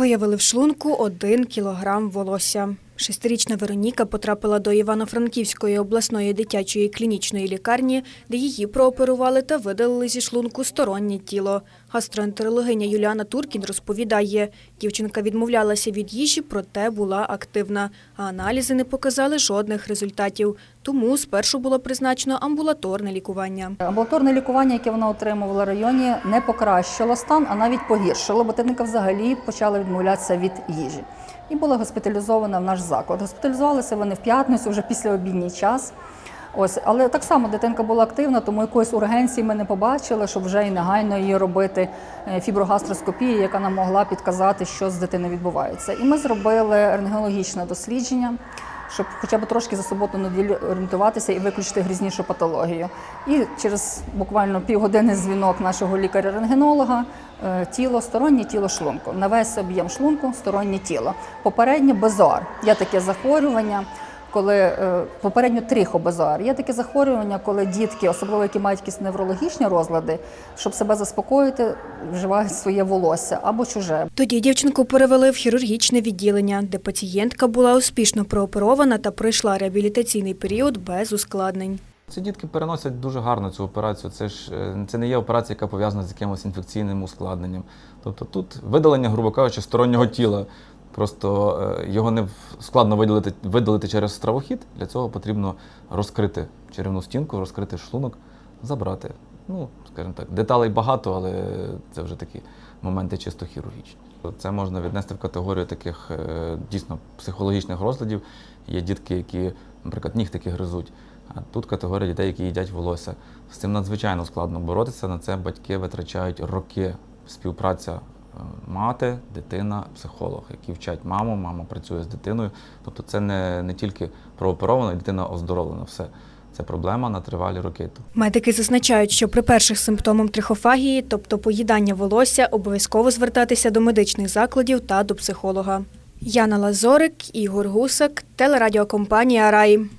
Виявили в шлунку один кілограм волосся. Шестирічна Вероніка потрапила до Івано-Франківської обласної дитячої клінічної лікарні, де її прооперували та видалили зі шлунку стороннє тіло. Гастроентерологиня Юліана Туркін розповідає, дівчинка відмовлялася від їжі, проте була активна, а аналізи не показали жодних результатів. Тому спершу було призначено амбулаторне лікування. Амбулаторне лікування, яке вона отримувала в районі, не покращило стан, а навіть погіршило, бо дитинка взагалі почала відмовлятися від їжі. І була госпіталізована в наш заклад. Госпіталізувалися вони в п'ятницю, вже після обідній час. Ось, але так само дитинка була активна, тому якоїсь ургенції ми не побачили, щоб вже і негайно її робити е, фіброгастроскопію, яка нам могла підказати, що з дитиною відбувається. І ми зробили рентгенологічне дослідження, щоб хоча б трошки за суботу неділю орієнтуватися і виключити грізнішу патологію. І через буквально півгодини дзвінок нашого лікаря-рентгенолога е, тіло, стороннє тіло шлунку. На весь об'єм шлунку стороннє тіло. Попередньо безоар. Є таке захворювання. Коли е, попередньо трихобезоар. Є таке захворювання, коли дітки, особливо які мають якісь неврологічні розлади, щоб себе заспокоїти, вживають своє волосся або чуже. Тоді дівчинку перевели в хірургічне відділення, де пацієнтка була успішно прооперована та пройшла реабілітаційний період без ускладнень. Ці дітки переносять дуже гарно цю операцію. Це ж е, це не є операція, яка пов'язана з якимось інфекційним ускладненням. Тобто тут видалення, грубо кажучи, стороннього тіла. Просто е, його не складно видалити, видалити через стравохід. Для цього потрібно розкрити черевну стінку, розкрити шлунок, забрати. Ну, скажімо так, деталей багато, але це вже такі моменти чисто хірургічні. Це можна віднести в категорію таких е, дійсно психологічних розладів. Є дітки, які, наприклад, нігтики гризуть. А тут категорія дітей, які їдять волосся. З цим надзвичайно складно боротися. На це батьки витрачають роки співпраця мати, дитина, психолог, які вчать маму, мама працює з дитиною. Тобто це не, не тільки прооперована, дитина оздоровлена. Все. Це проблема на тривалі роки. Медики зазначають, що при перших симптомах трихофагії, тобто поїдання волосся, обов'язково звертатися до медичних закладів та до психолога. Яна Лазорик, Ігор Гусак, телерадіокомпанія Раї.